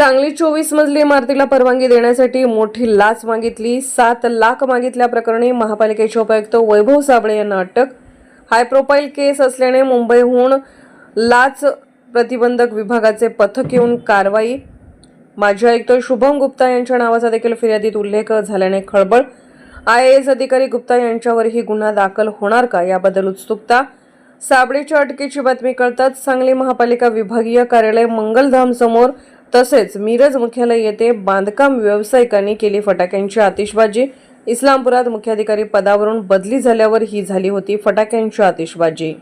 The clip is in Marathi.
सांगली चोवीस मजली इमारतीला परवानगी देण्यासाठी मोठी लाच मागितली. सात लाख मागितल्याप्रकरणी महापालिकेचे उपायुक्त वैभव साबळे यांना अटक. हायप्रोफाईल केस असल्याने मुंबईहून लाच प्रतिबंधक विभागाचे पथक येऊन कारवाई. माजी आयुक्त शुभम गुप्ता यांच्या नावाचा देखील फिर्यादीत उल्लेख झाल्याने खळबळ. आय ए एस अधिकारी गुप्ता यांच्यावरही गुन्हा दाखल होणार का याबद्दल उत्सुकता. साबळेच्या अटकेची बातमी कळताच सांगली महापालिका विभागीय कार्यालय मंगलधाम समोर तसेच मिरज मुख्यालय येथे बांधकाम व्यावसायिकांनी केली फटाक्यांची आतिषबाजी. इस्लामपुरात मुख्याधिकारी पदावरून बदली झाल्यावर ही झाली होती फटाक्यांची आतिषबाजी.